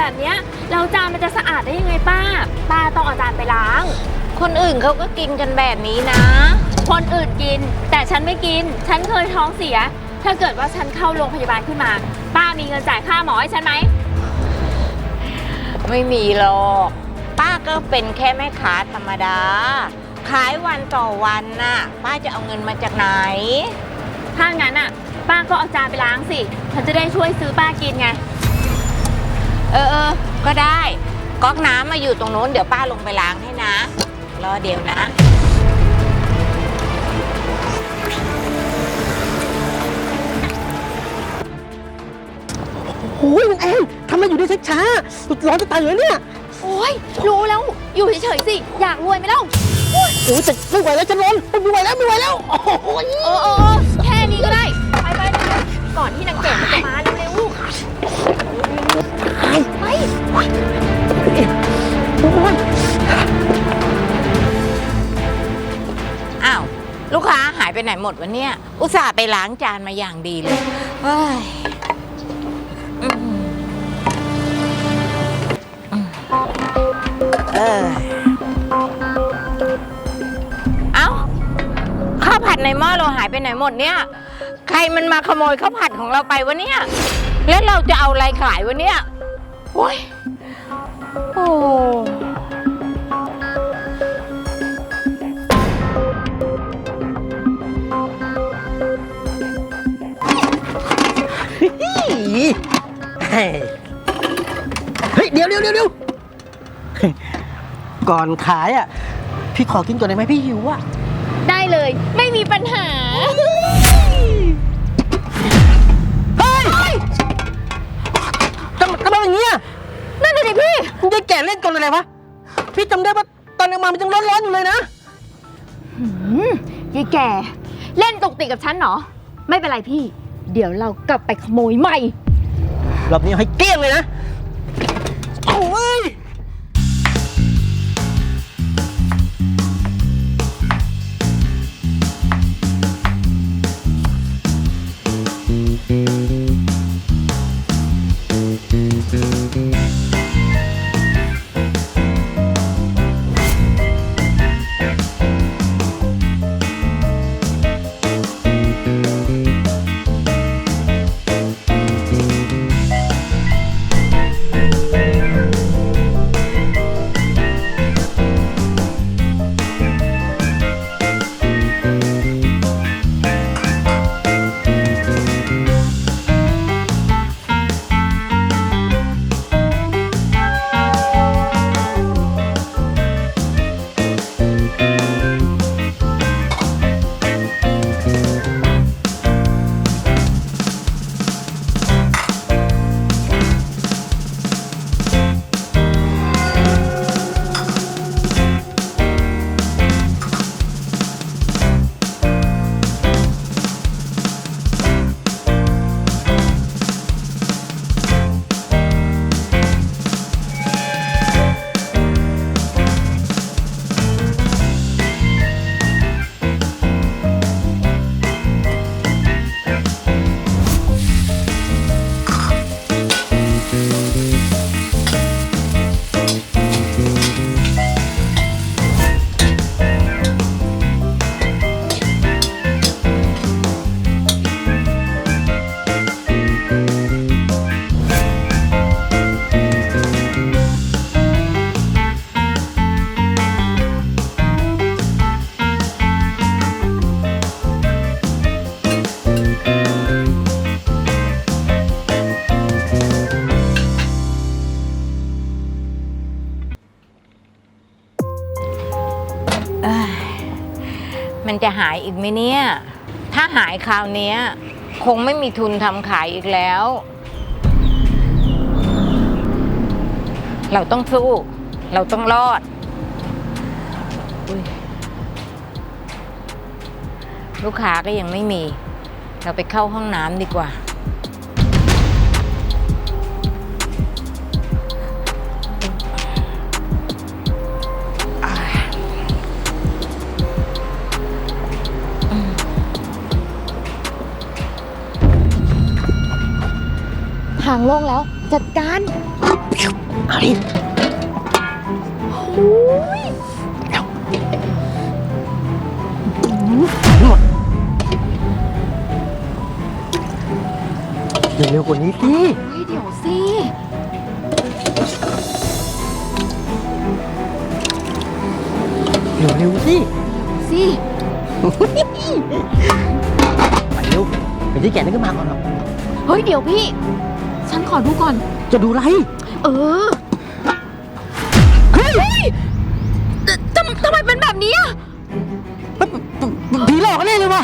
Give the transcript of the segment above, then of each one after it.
แบบเนี้ยแล้วจานมันจะสะอาดได้ยังไงป้า ป้าต้องเอาจานไปล้าง คนอื่นเขาก็กินกันแบบนี้นะ คนอื่นกิน แต่ฉันไม่กิน ฉันเคยท้องเสีย ถ้าเกิดว่าฉันเข้าโรงพยาบาลขึ้นมา ป้ามีเงินจ่ายค่าหมอให้ฉันไหม ไม่มีหรอก ป้าก็เป็นแค่แม่ค้าธรรมดา ขายวันต่อวันน่ะ ป้าจะเอาเงินมาจากไหน ถ้างั้นอะ ป้าก็เอาจานไปล้างสิ ฉันจะได้ช่วยซื้อป้ากินไง เออเออก็ได้ ก๊อกน้ำมาอยู่ตรงโน้นเดี๋ยวป้าลงไปล้างให้นะ รอเดี๋ยวนะ โอ้ยนางแอนทำไมอยู่ได้ช้าๆร้อนจะตายเลยเนี่ยโอ้ยรู้แล้วอยู่เฉยๆสิ อยากรวยไหมเล่าโอ้ยแต่ไม่ไหวแล้วจะร้อนไม่ไหวแล้วไม่ไหวแล้ว โอ้โหเออเออเออแค่นี้ก็ได้ ไปไปไปก่อนที่นางแก่มันจะมาเร็ว อ้าว ลูกค้าหายไปไหนหมดวันเนี้ยอุตส่าห์ไปล้างจานมาอย่างดีเลยเฮ้ยอืมอืมเออเอ้าข้าวผัดในหม้อเราหายไปไหนหมดเนี่ย ใครมันมาขโมยข้าวผัดของเราไปวะเนี่ย แล้วเราจะเอาอะไรขายวะเนี่ย อ้ยโอ้เฮ้ยเฮ้ยเดี๋ยวเดี๋ยวเดี๋ยวเดี๋ยวก่อนขายอะ พี่ขอกินก่อนได้ไหมพี่หิวอะ ได้เลยไม่มีปัญหา เฮ้ยทำทำไมอย่างเงี้ย พี่มึงจะแก่เล่นกลอะไรวะ พี่จำได้ว่าตอนเอามามันยังร้อนๆอยู่เลยนะ หืมยายแก่ เล่นตกติกกับฉันเหรอ ไม่เป็นไรพี่ เดี๋ยวเรากลับไปขโมยใหม่ รอบนี้เอาให้เกลี้ยงเลยนะ จะหายอีกไหมเนี่ย ถ้าหายคราวนี้คงไม่มีทุนทำขายอีกแล้ว เราต้องสู้ เราต้องรอดอลูกค้าก็ยังไม่มี เราไปเข้าห้องน้ำดีกว่าางโล่งแล้ว จัดการ เอาดิโอ้ยเร็วๆกว่านี้สิเฮ้ยเดี๋ยวสิเร็วๆสิสิไปเร็วเดี๋ยวที่แกนั่นก็มาก่อนหรอก เฮ้ยเดี๋ยวพี่ ฉันขอดูก่อน จะดูอะไร เออ เฮ้ยทำทำไมเป็นแบบนี้อะผีหลอกกันแน่เลยว่ะ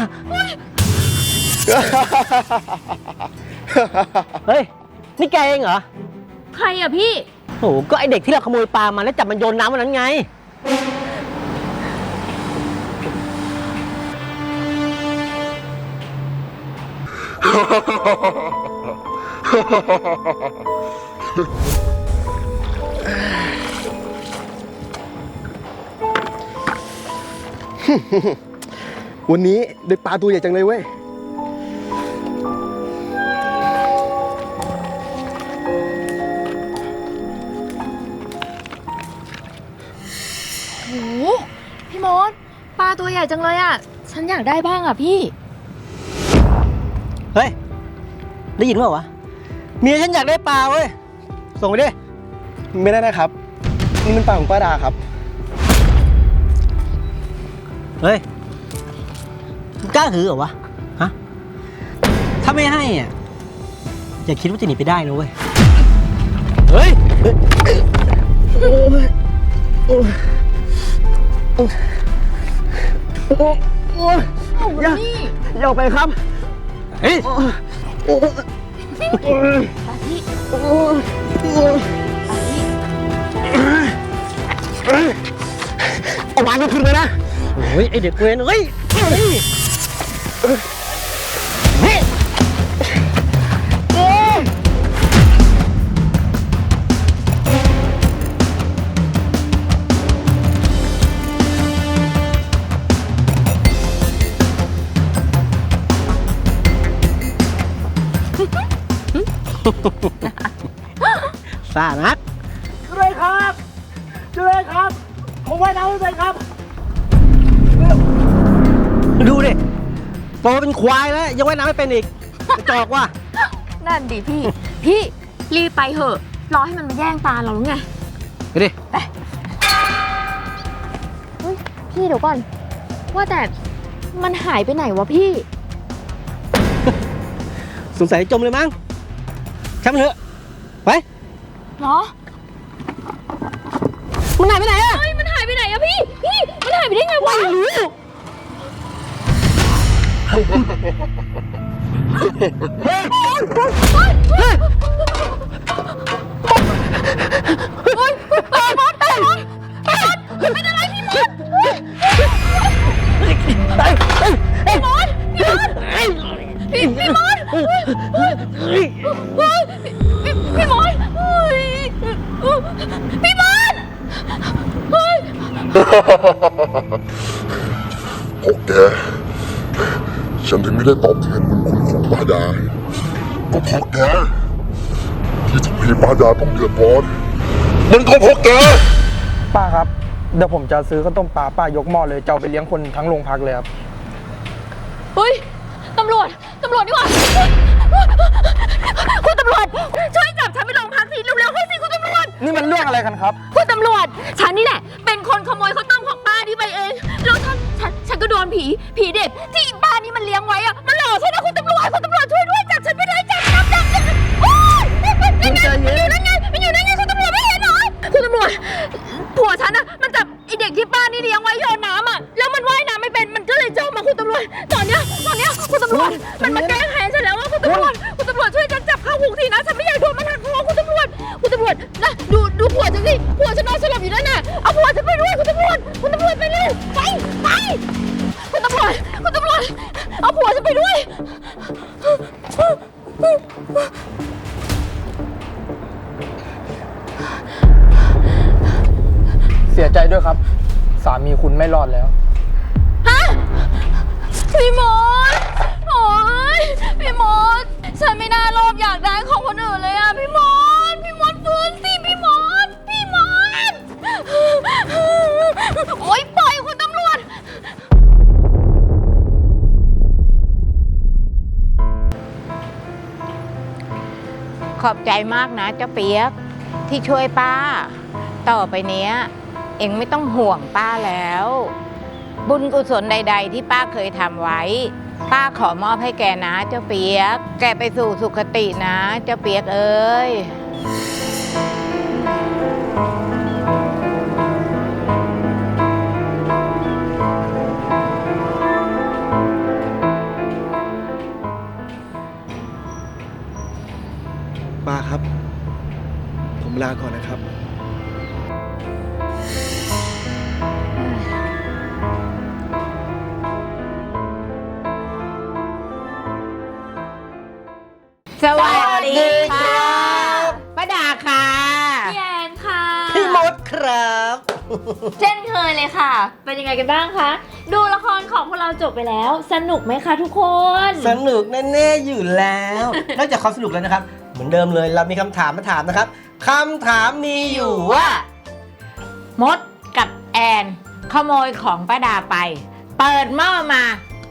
เฮ้ย นี่แกเองเหรอ ใครอะพี่ โอ้โหก็ไอเด็กที่เราขโมยปลามาแล้วจับมันโยนน้ำวันนั้นไง วันนี้ได้ปลาตัวใหญ่จังเลยเว้ย โห พี่มดปลาตัวใหญ่จังเลยอะฉันอยากได้บ้างอะพี่ เฮ้ย ได้ยินเปล่าวะ เมียฉันอยากได้ปลาเว้ย ส่งไปดิ ไม่ได้นะครับ นี่มันปลาของป้าดาครับ เฮ้ยมึงกล้าหือเหรอวะ ฮะ ถ้าไม่ให้อะ อย่าคิดว่าจะหนีไปได้นะเว้ย เฮ้ยอย่าอย่าออกไปครับ เฮ้ย ปลาที่เอาวางมันขึ้นเลยนะ โอ้ยไอเด็กเวนเฮ้ยเฮ้ย ซ่านักช่วยครับช่วยครับผมว่ายน้ำไม่เป็นครับ ดูดิโตเป็นควายแล้วยังว่ายน้ำไม่เป็นอีกกระจอกว่ะนั่นดิพี่ พี่รีบไปเถอะ รอให้มันมาแย่งปลาเราหรือไงไปดิเฮ้ยพี่เดี๋ยวก่อน ว่าแต่มันหายไปไหนวะพี่ สงสัยจมเลยมั้งช่างมันเถอะไป เหรอ มันหายไปไหนอะเฮ้ย มันหายไปไหนอะพี่ พี่ มันหายไปได้ไงวะ ไม่รู้เฮ้ยเฮ้ยมดเฮ้ยมดเฮ้ยมดเป็นอะไรพี่มดพี่มดพี่มด พวกแก ฉันถึงไม่ได้ตอบแทนบุญคุณของป้าดาก็เพราะแกที่ทำให้ป้าดาต้องเดือดร้อนมันก็เพราะแก ป้าครับ เดี๋ยวผมจะซื้อข้าวต้มปลาป้ายกหม้อเลยจะเอาไปเลี้ยงคนทั้งโรงพักเลยครับเฮ้ย ตำรวจ ตำรวจนี่หว่า คุณตำรวจ ช่วยจับฉันไปโรงพักทีเร็วๆให้สิคุณตำรวจ นี่มันเรื่องอะไรกันครับ คุณตำรวจ ฉันนี่แหละ เป็นคนขโมยข้าวต้มของป้านี่ไปเอง แล้วฉันฉันฉันก็โดนผี ผีเด็กที่บ้านนี้มันเลี้ยงไว้อะมันหลอกฉันนะคุณตำรวจ เสียใจด้วยครับ สามีคุณไม่รอดแล้ว ฮะพี่มดโอ้ยพี่มดฉันไม่น่าโลภอยากได้ของคนอื่นเลยอะพี่มดพี่มดฟื้นสิพี่มดพี่มดโอ๊ยปล่อยคุณตำรวจ ขอบใจมากนะเจ้าเปียกที่ช่วยป้า ต่อไปเนี้ย เองไม่ต้องห่วงป้าแล้ว บุญกุศลใด ๆ ที่ป้าเคยทำไว้ ป้าขอมอบให้แกนะ เจ้าเปียก แกไปสู่สุคตินะ เจ้าเปียกเอ้ยป้าครับ ผมลาก่อนนะครับ เช่นเคยเลยค่ะ เป็นยังไงกันบ้างคะ ดูละครของพวกเราจบไปแล้ว สนุกไหมคะทุกคน สนุกแน่ๆอยู่แล้ว นอกจากความสนุกแล้วนะครับ เหมือนเดิมเลยเรามีคำถามมาถามนะครับคำถามมีอยู่ว่า มดกับแอน ขโมยของป้าดาไป เปิดหม้อมา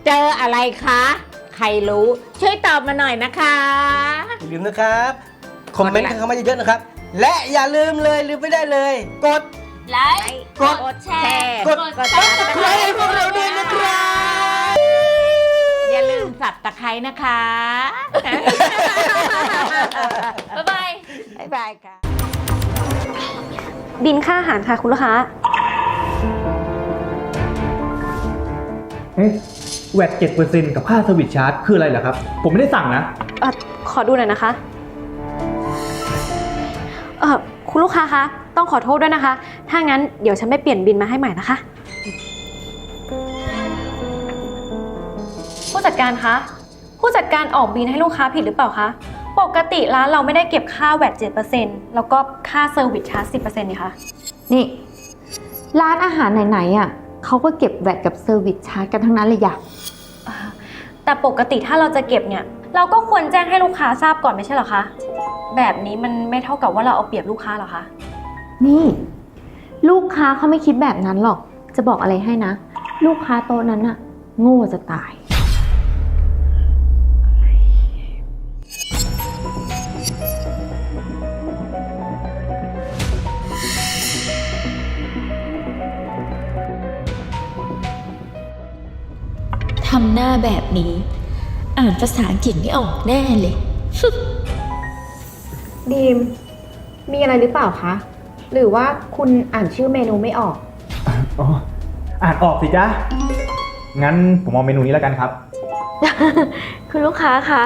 เจออะไรคะ ใครรู้ช่วยตอบมาหน่อยนะคะ อย่าลืมนะครับ คอมเมนต์กันเข้ามาเยอะๆนะครับ และอย่าลืมเลยลืมไม่ได้เลย กด ไลค์กดกดแชร์กดกดใครพวกเราด้วยนะครับ อย่าลืมสับตะไคร้นะคะ บ๊ายบาย บ๊ายบายค่ะ บินค่าอาหารค่ะคุณลูกค้าเอ๊ะแวดเจ็ดเปอร์เซ็นต์กับค่าสวิตชาร์จคืออะไรเหรอครับ ผมไม่ได้สั่งนะ เออขอดูหน่อยนะคะ เออคุณลูกค้าคะ ต้องขอโทษด้วยนะคะ ถ้างั้นเดี๋ยวฉันไปเปลี่ยนบินมาให้ใหม่นะคะ ผู้จัดการคะ ผู้จัดการออกบินให้ลูกค้าผิดหรือเปล่าคะ ปกติร้านเราไม่ได้เก็บค่าแวด7%แล้วก็ค่าเซอร์วิสชาร์จ10%นี่คะ นี่ ร้านอาหารไหนๆอะเขาก็เก็บแวดกับเซอร์วิสชาร์จกันทั้งนั้นเลยอยากแต่ปกติถ้าเราจะเก็บเนี่ย เราก็ควรแจ้งให้ลูกค้าทราบก่อนไม่ใช่เหรอคะ แบบนี้มันไม่เท่ากับว่าเราเอาเปรียบลูกค้าเหรอคะ นี่ ลูกค้าเขาไม่คิดแบบนั้นหรอก จะบอกอะไรให้นะ ลูกค้าโต๊ะนั้นอะโง่จะตาย ทำหน้าแบบนี้ อ่านภาษาอังกฤษไม่ออกแน่เลย ดีม มีอะไรหรือเปล่าคะ หรือว่าคุณอ่านชื่อเมนูไม่ออก อ๋ออ่านออกสิจ๊ะ งั้นผมเอาเมนูนี้แล้วกันครับ คุณลูกค้าคะ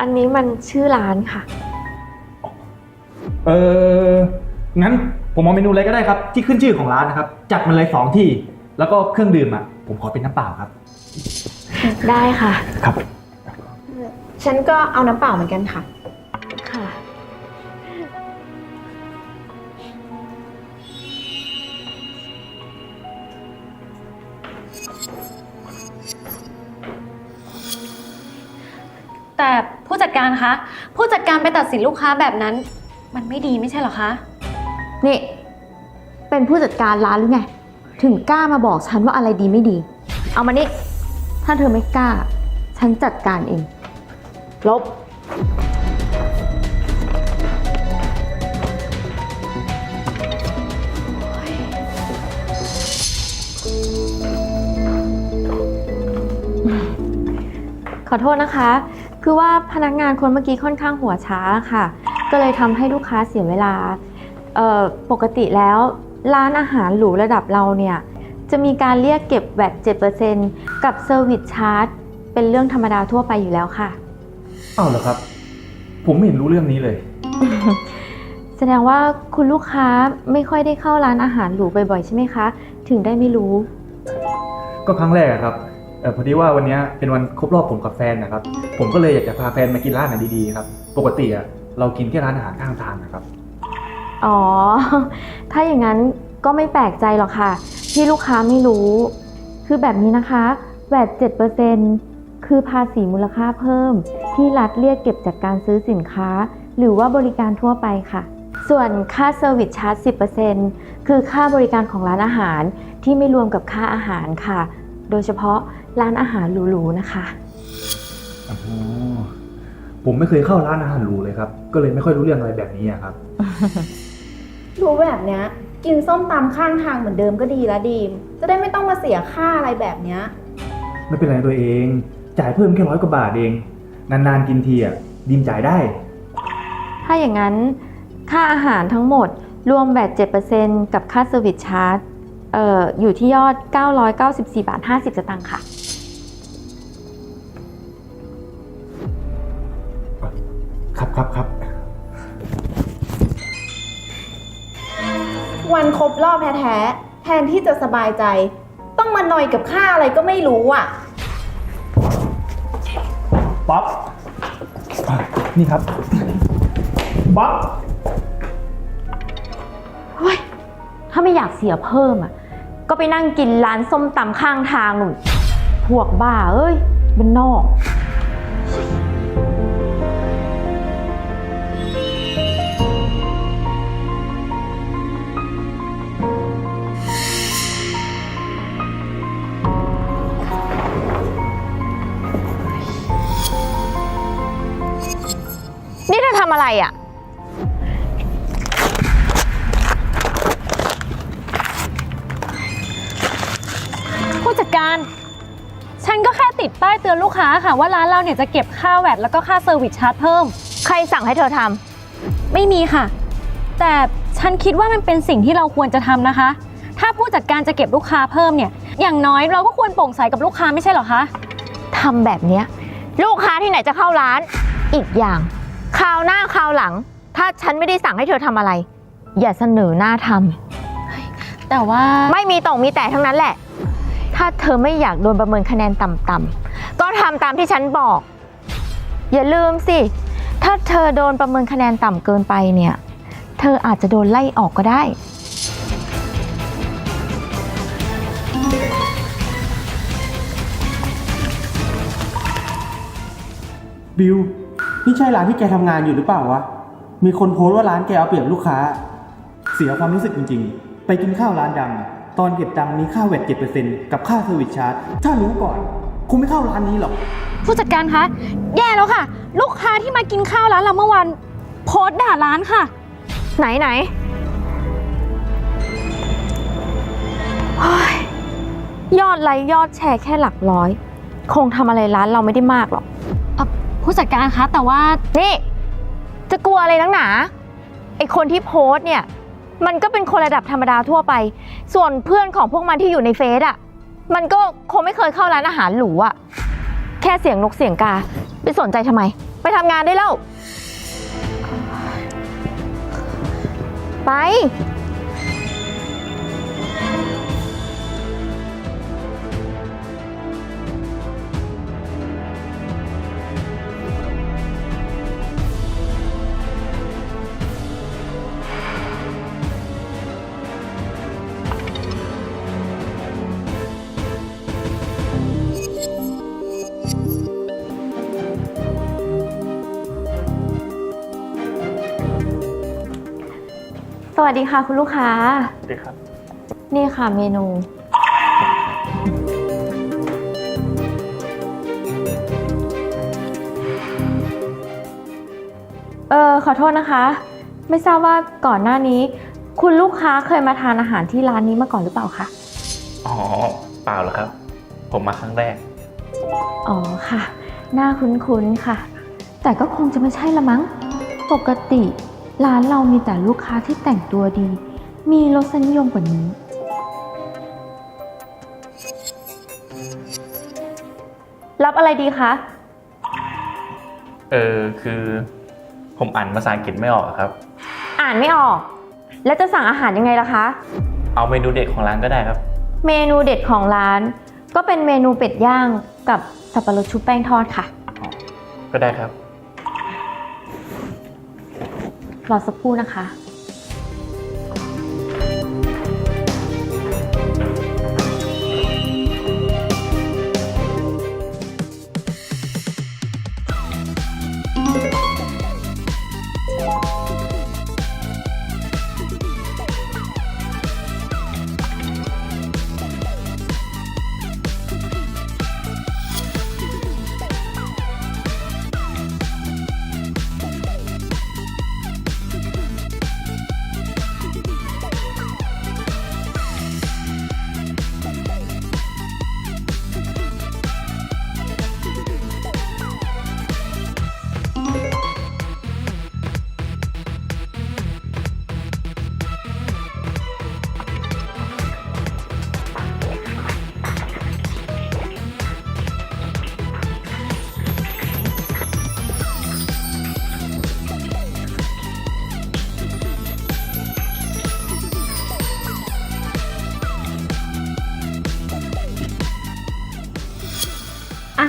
อันนี้มันชื่อร้านค่ะ เออ งั้นผมเอาเมนูอะไรก็ได้ครับ ที่ขึ้นชื่อของร้านนะครับ จัดมาเลยสองที่ แล้วก็เครื่องดื่มอะ ผมขอเป็นน้ำเปล่าครับ ได้ค่ะ ครับ ฉันก็เอาน้ำเปล่าเหมือนกันค่ะค่ะ แต่ผู้จัดการคะ ผู้จัดการไปตัดสินลูกค้าแบบนั้น มันไม่ดีไม่ใช่เหรอคะ นี่ เป็นผู้จัดการร้านหรือไง ถึงกล้ามาบอกฉันว่าอะไรดีไม่ดี เอามานี่ ถ้าเธอไม่กล้า ฉันจัดการเอง ลบ ขอโทษนะคะ คือว่าพนักงานคนเมื่อกี้ค่อนข้างหัวช้าค่ะ ก็เลยทำให้ลูกค้าเสียเวลาเอ่อปกติแล้วร้านอาหารหรูระดับเราเนี่ยจะมีการเรียกเก็บแวด7%กับเซอร์วิสชาร์จเป็นเรื่องธรรมดาทั่วไปอยู่แล้วค่ะ อ้าวเหรอครับ ผมไม่เห็นรู้เรื่องนี้เลย แสดงว่าคุณลูกค้าไม่ค่อยได้เข้าร้านอาหารหรูบ่อยๆใช่ไหมคะ ถึงได้ไม่รู้ ก็ครั้งแรกอะครับ เออพอดีว่าวันเนี้ยเป็นวันครบรอบผมกับแฟนนะครับ ผมก็เลยอยากจะพาแฟนมากินร้านไหนดีๆครับ ปกติอะเรากินที่ร้านอาหารข้างทางนะครับ อ๋อ ถ้าอย่างนั้นก็ไม่แปลกใจหรอกค่ะ ที่ลูกค้าไม่รู้ คือแบบนี้นะคะแวด7%คือภาษีมูลค่าเพิ่ม ที่รัฐเรียกเก็บจากการซื้อสินค้า หรือว่าบริการทั่วไปค่ะ ส่วนค่าเซอร์วิสชาร์จ10%คือค่าบริการของร้านอาหารที่ไม่รวมกับค่าอาหารค่ะ โดยเฉพาะ ร้านอาหารหรูๆนะคะอ๋อผมไม่เคยเข้าร้านอาหารหรูเลยครับ ก็เลยไม่ค่อยรู้เรื่องอะไรแบบนี้อะครับ รู้แบบเนี้ย กินส้มตำข้างทางเหมือนเดิมก็ดีละดีม จะได้ไม่ต้องมาเสียค่าอะไรแบบเนี้ย ไม่เป็นไรตัวเอง จ่ายเพิ่มแค่ร้อยกว่าบาทเอง นานๆกินทีอะดีมจ่ายได้ ถ้าอย่างนั้นค่าอาหารทั้งหมดรวมแบต7%กับค่าเซอร์วิสชาร์จเอ่ออยู่ที่ยอด 994 บาท 50สตางค์ค่ะ ครับครับครับวันครบรอบแท้ๆ แทนที่จะสบายใจ ต้องมาหน่อยกับค่าอะไรก็ไม่รู้อะ ป๊อปอะนี่ครับป๊อปเฮ้ยถ้าไม่อยากเสียเพิ่มอะ ก็ไปนั่งกินร้านส้มตำข้างทางหนุนพวกบ้าเอ้ยบ้านนอก ธอทำอะไรอะ ผู้จัดการ ฉันก็แค่ติดป้ายเตือนลูกค้าค่ะว่าร้านเราเนี่ยจะเก็บค่าแวดแล้วก็ค่าเซอร์วิสชาร์จเพิ่ม ใครสั่งให้เธอทำไม่มีค่ะ แต่ฉันคิดว่ามันเป็นสิ่งที่เราควรจะทำนะคะ ถ้าผู้จัดการจะเก็บลูกค้าเพิ่มเนี่ย อย่างน้อยเราก็ควรโปร่งใสกับลูกค้าไม่ใช่เหรอคะทำแบบเนี้ยลูกค้าที่ไหนจะเข้าร้าน อีกอย่าง คราวหน้าคราวหลัง ถ้าฉันไม่ได้สั่งให้เธอทำอะไร อย่าเสนอหน้าทแต่ว่าำไม่มีต่องมีแต่ทั้งนั้นแหละ ถ้าเธอไม่อยากโดนประเมินคะแนนต่ำๆ ก็ทำตามที่ฉันบอก อย่าลืมสิ ถ้าเธอโดนประเมินคะแนนต่ำเกินไปเนี่ย เธออาจจะโดนไล่ออกก็ได้ บิว นี่ใช่ร้านที่แกทำงานอยู่หรือเปล่าวะ มีคนโพสต์ว่าร้านแกเอาเปรียบลูกค้า เสียความรู้สึกจริงๆ ไปกินข้าวร้านดัง ตอนเก็บตังค์มีค่าแวดเจ็ดเปอร์เซ็นต์กับค่าเซอร์วิสชาร์จ ถ้ารู้ก่อนคงไม่เข้าร้านนี้หรอก ผู้จัดการคะ แย่แล้วค่ะ ลูกค้าที่มากินข้าวร้านเราเมื่อวัน โพสต์ด่าร้านค่ะ ไหนไหนเฮ้ยยอดไลค์ยอดแชร์แค่หลักร้อย คงทำอะไรร้านเราไม่ได้มากหรอก ผู้จัดการคะ แต่ว่านี่ จะกลัวอะไรนักหนา ไอคนที่โพสต์เนี่ย มันก็เป็นคนระดับธรรมดาทั่วไป ส่วนเพื่อนของพวกมันที่อยู่ในเฟซอะมันก็คงไม่เคยเข้าร้านอาหารหรูอะแค่เสียงนกเสียงกา ไปสนใจทำไม ไปทำงานได้แล้ว ไป วัสดีค่ะคุณลูกค้าสวัสดีครับ นี่ค่ะเมนู เออขอโทษนะคะ ไม่ทราบว่าก่อนหน้านี้ คุณลูกค้าเคยมาทานอาหารที่ร้านนี้มาก่อนหรือเปล่าคะ อ๋อ เปล่าหรอกครับ ผมมาครั้งแรก อ๋อค่ะ หน้าคุ้นๆค่ะ แต่ก็คงจะไม่ใช่ละมั้ง ปกติ ร้านเรามีแต่ลูกค้าที่แต่งตัวดี มีรสนิยมกว่านี้ รับอะไรดีคะ เออคือผมอ่านภาษาอังกฤษไม่ออกอะครับ อ่านไม่ออก แล้วจะสั่งอาหารยังไงล่ะคะ เอาเมนูเด็ดของร้านก็ได้ครับ เมนูเด็ดของร้าน ก็เป็นเมนูเป็ดย่างกับสับปะรดชุบแป้งทอดค่ะ ก็ได้ครับ รอสักครู่นะคะ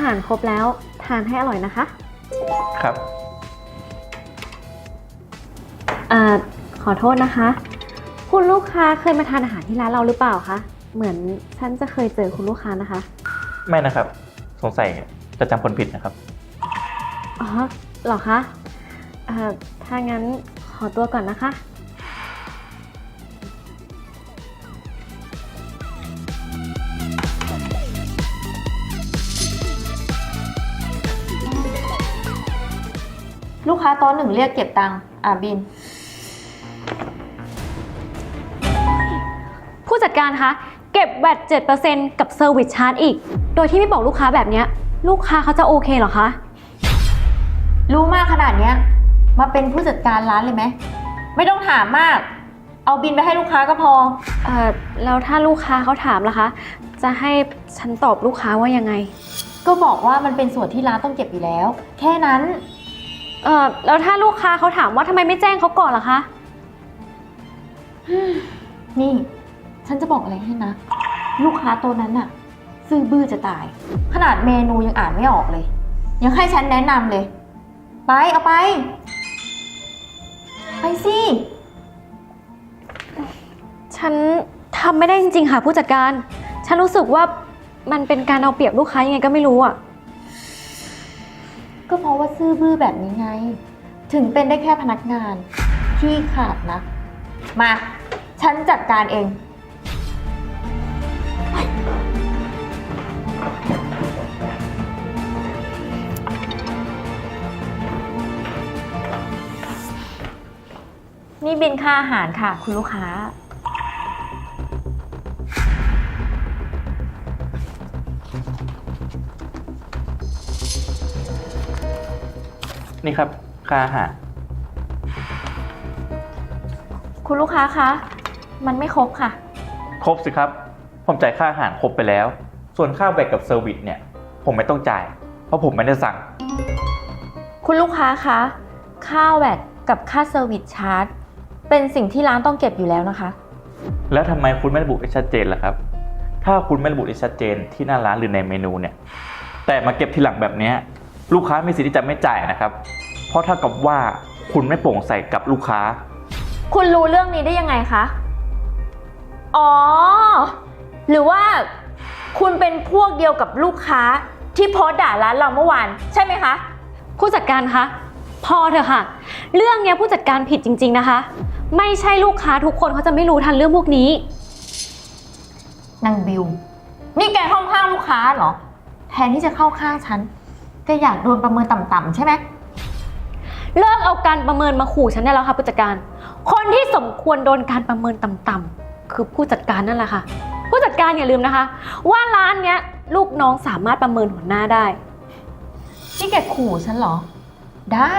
หารครบแล้วทานให้อร่อยนะคะ ครับอ่าขอโทษนะคะ คุณลูกค้าเคยมาทานอาหารที่ร้านเราหรือเปล่าคะ เหมือนฉันจะเคยเจอคุณลูกค้านะคะ ไม่นะครับ สงสัยจะจำคนผิดนะครับ อ๋อเหรอคะอ่าถ้างั้นขอตัวก่อนนะคะ ลูกค้าโต๊ะหนึ่งเรียกเก็บตังค์อ่าบิน ผู้จัดการคะเก็บแบต7%กับเซอร์วิสชาร์จอีก โดยที่ไม่บอกลูกค้าแบบเนี้ย ลูกค้าเขาจะโอเคเหรอคะ รู้มากขนาดเนี้ย มาเป็นผู้จัดการร้านเลยไหม ไม่ต้องถามมาก เอาบินไปให้ลูกค้าก็พอ เอ่อแล้วถ้าลูกค้าเขาถามล่ะคะ จะให้ฉันตอบลูกค้าว่ายังไง ก็บอกว่ามันเป็นส่วนที่ร้านต้องเก็บอยู่แล้ว แค่นั้น เอ่อแล้วถ้าลูกค้าเขาถามว่าทำไมไม่แจ้งเขาก่อนล่ะคะ นี่ ฉันจะบอกอะไรให้นะ ลูกค้าตัวนั้นน่ะ ซื่อบื้อจะตาย ขนาดเมนูยังอ่านไม่ออกเลย ยังให้ฉันแนะนำเลย ไป เอาไป ไปสิ ฉันทำไม่ได้จริงๆค่ะผู้จัดการ ฉันรู้สึกว่ามันเป็นการเอาเปรียบลูกค้ายังไงก็ไม่รู้อะ ก็เพราะว่าซื่อบื้อแบบนี้ไง ถึงเป็นได้แค่พนักงานที่ขาดนะ มา ฉันจัดการเอง นี่บินค่าอาหารค่ะ คุณลูกค้า นี่ครับ ค่าอาหารคุณลูกค้าคะ มันไม่ครบค่ะ ครบสิครับ ผมจ่ายค่าอาหารครบไปแล้ว ส่วนค่าแบกกับเซอร์วิสเนี่ย ผมไม่ต้องจ่าย เพราะผมไม่ได้สั่ง คุณลูกค้าคะ ค่าแวดกับค่าเซอร์วิสชาร์จ เป็นสิ่งที่ร้านต้องเก็บอยู่แล้วนะคะ แล้วทำไมคุณไม่ระบุให้ชัดเจนล่ะครับ ถ้าคุณไม่ระบุให้ชัดเจนที่หน้าร้านหรือในเมนูเนี่ย แต่มาเก็บทีหลังแบบเนี้ย ลูกค้ามีสิทธิ์ที่จะไม่จ่ายนะครับ เพราะเท่ากับว่าคุณไม่โปร่งใสกับลูกค้า คุณรู้เรื่องนี้ได้ยังไงคะ อ๋อ หรือว่าคุณเป็นพวกเดียวกับลูกค้าที่โพสต์ด่าร้านเราเมื่อวาน ใช่ไหมคะ ผู้จัดการคะพอเถอะค่ะ เรื่องเนี้ยผู้จัดการผิดจริง ๆนะคะ ไม่ใช่ลูกค้าทุกคนเขาจะไม่รู้ทันเรื่องพวกนี้ นางบิว นี่แกเข้าข้างลูกค้าเหรอ แทนที่จะเข้าข้างฉัน แกอยากโดนประเมินต่ำๆใช่ไหม เลิกเอาการประเมินมาขู่ฉันได้แล้วค่ะผู้จัดการ คนที่สมควรโดนการประเมินต่ำๆคือผู้จัดการนั่นแหละค่ะ ผู้จัดการอย่าลืมนะคะ ว่าร้านเนี้ยลูกน้องสามารถประเมินหัวหน้าได้ นี่แกขู่ฉันเหรอ ได้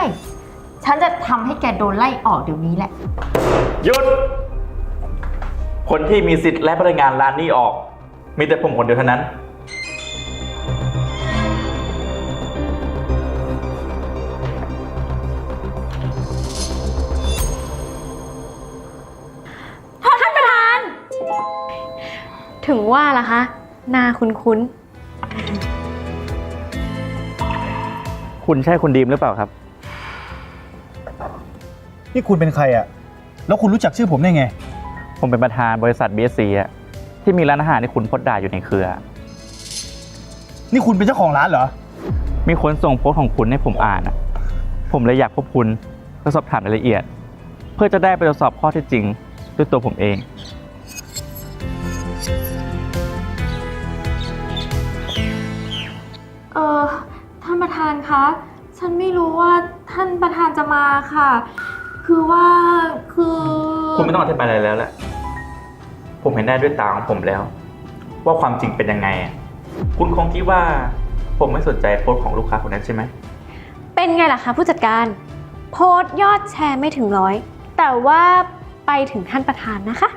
ฉันจะทำให้แกโดนไล่ออกเดี๋ยวนี้แหละ หยุด คนที่มีสิทธิ์และพนักงานร้านนี้ออก มีแต่ผมคนเดียวเท่านั้น ถึงว่าล่ะคะหน้าคุ้นคุณใช่คุณดีมหรือเปล่าครับ นี่คุณเป็นใครอะแล้วคุณรู้จักชื่อผมได้ไง ผมเป็นประธานบริษัท BSC อะที่มีร้านอาหารที่คุณพดด่าอยู่ในเครือ นี่คุณเป็นเจ้าของร้านเหรอ มีคนส่งโพสต์ของคุณให้ผมอ่านอะผมเลยอยากพบคุณเพื่อสอบถามรายละเอียด เพื่อจะได้ไปตรวจสอบข้อเท็จจริง ด้วยตัวผมเอง ออท่านประธานคะ ฉันไม่รู้ว่าท่านประธานจะมาค่ะ คือว่าคือคุณไม่ต้องอธิบายอะไรแล้วแหละ ผมเห็นได้ด้วยตาของผมแล้ว ว่าความจริงเป็นยังไงอะคุณคงคิดว่า ผมไม่สนใจโพสต์ของลูกค้าคนนั้นใช่ไหม เป็นไงล่ะคะผู้จัดการ โพสต์ยอดแชร์ไม่ถึงร้อย แต่ว่าไปถึงท่านประธานนะคะ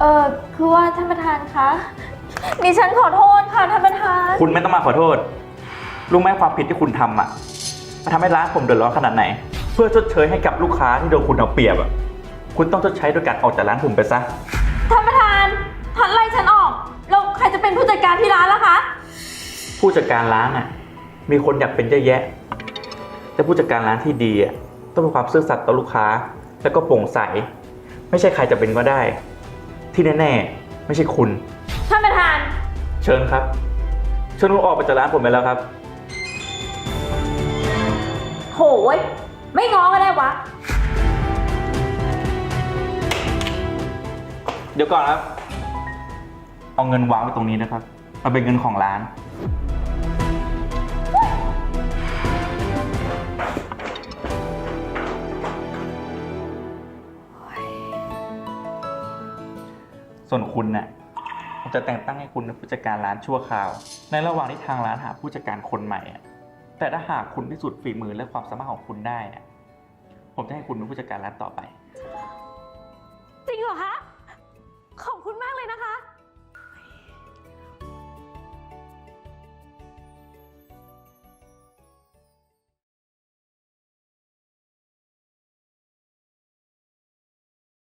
เออคือว่าท่านประธานคะ ดิฉันขอโทษค่ะท่านประธาน คุณไม่ต้องมาขอโทษ รู้ไหมความผิดที่คุณทำอะมันทำให้ร้านผมเดือดร้อนขนาดไหน เพื่อชดเชยให้กับลูกค้าที่โดนคุณเอาเปรียบอะ คุณต้องชดใช้ด้วยการออกจากร้านผมไปซะ ท่านประธานท่านไล่ฉันออกแล้วใครจะเป็นผู้จัดการที่ที่ร้านล่ะคะ ผู้จัดการร้านอะ มีคนอยากเป็นเยอะแยะ แต่ผู้จัดการร้านที่ดีอะต้องมีความซื่อสัตย์ต่อลูกค้า แล้วก็โปร่งใส ไม่ใช่ใครจะเป็นก็ได้ ที่แน่ๆไม่ใช่คุณ ท่านประธาน เชิญครับ เชิญคุณออกไปจากร้านผมไปแล้วครับ โหยไม่ง้อก็ได้วะ เดี๋ยวก่อนครับ เอาเงินวางไว้ตรงนี้นะครับมันเป็นเงินของร้าน ส่วนคุณเนี่ยผม จะแต่งตั้งให้คุณเป็นผู้จัดการร้านชั่วคราว ในระหว่างที่ทางร้านหาผู้จัดการคนใหม่แต่ถ้าหากคุณพิสูจน์ฝีมือและความสามารถของคุณได้ผมจะให้คุณเป็นผู้จัดการร้านต่อไป จริงเหรอคะ ขอบคุณมากเลยนะคะ